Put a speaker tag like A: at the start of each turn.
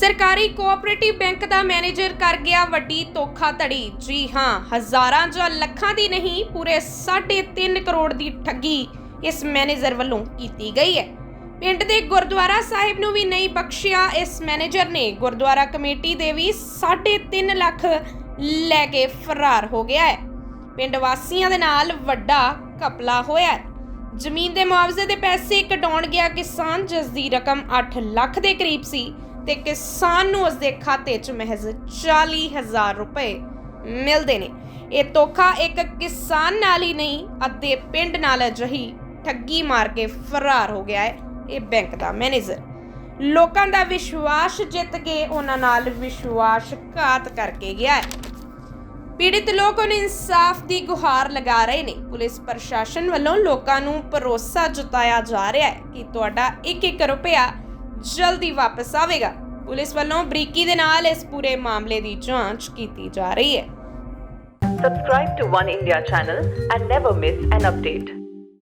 A: ਸਰਕਾਰੀ cooperative bank ਦਾ manager ਕਰ ਗਿਆ ਵੱਡੀ ਧੋਖਾਧੜੀ। ਜੀ ਹਾਂ, ਹਜ਼ਾਰਾਂ ਜਾਂ ਲੱਖਾਂ ਦੀ ਨਹੀਂ, ਪੂਰੇ 3.5 ਕਰੋੜ ਦੀ ਠੱਗੀ ਇਸ ਮੈਨੇਜਰ ਵੱਲੋਂ ਕੀਤੀ ਗਈ ਹੈ। ਪਿੰਡ ਦੇ ਗੁਰਦੁਆਰਾ ਸਾਹਿਬ ਨੂੰ ਵੀ ਨਹੀਂ ਬਖਸ਼ਿਆ ਇਸ ਮੈਨੇਜਰ ਨੇ। ਗੁਰਦੁਆਰਾ ਕਮੇਟੀ ਦੇ ਵੀ 3.5 ਲੱਖ ਲੈ ਕੇ ਫਰਾਰ ਹੋ ਗਿਆ ਹੈ। ਪਿੰਡ ਵਾਸੀਆਂ ਦੇ ਨਾਲ ਵੱਡਾ ਘਪਲਾ ਹੋਇਆ ਹੈ। ਜ਼ਮੀਨ ਦੇ ਮੁਆਵਜ਼ੇ ਦੇ ਪੈਸੇ ਕਢਾਉਣ ਗਿਆ ਕਿਸਾਨ, ਜਿਸ ਦੀ ਰਕਮ 8 ਲੱਖ ਦੇ ਕਰੀਬ ਸੀ। ਤੇ ਕਿਸਾਨ ਨੂੰ ਉਸ ਦੇ ਖਾਤੇ 'ਚ ਮਹਿਜ਼ 40000 ਰੁਪਏ ਮਿਲਦੇ ਨੇ। ਇਹ ਧੋਖਾ ਇੱਕ ਕਿਸਾਨ ਨਾਲ ਹੀ ਨਹੀਂ, ਅੱਧੇ ਪਿੰਡ ਨਾਲ ਅਜਿਹੀ ਠੱਗੀ ਮਾਰ ਕੇ ਫਰਾਰ ਹੋ ਗਿਆ ਹੈ। ਇਹ ਬੈਂਕ ਦਾ ਮੈਨੇਜਰ। ਲੋਕਾਂ ਦਾ ਵਿਸ਼ਵਾਸ ਜਿੱਤ ਕੇ ਉਹਨਾਂ ਨਾਲ ਵਿਸ਼ਵਾਸਘਾਤ ਕਰਕੇ ਗਿਆ ਹੈ। ਪੀੜਿਤ ਲੋਕ ਹੁਣ ਇਨਸਾਫ ਦੀ ਗੁਹਾਰ ਲਗਾ ਰਹੇ ਨੇ। ਪੁਲਿਸ ਪ੍ਰਸ਼ਾਸਨ ਵੱਲੋਂ ਲੋਕਾਂ ਨੂੰ ਭਰੋਸਾ ਜਤਾਇਆ ਜਾ ਰਿਹਾ ਹੈ ਕਿ ਤੁਹਾਡਾ 1-1 ਰੁਪਿਆ ਜਲਦੀ ਵਾਪਸ ਆਵੇਗਾ ਪੁਲਿਸ ਵੱਲੋਂ ਬਰੀਕੀ ਦੇ ਨਾਲ ਇਸ ਪੂਰੇ ਮਾਮਲੇ ਦੀ ਜਾਂਚ ਕੀਤੀ ਜਾ ਰਹੀ ਹੈ
B: Subscribe to One India channel and never miss an update.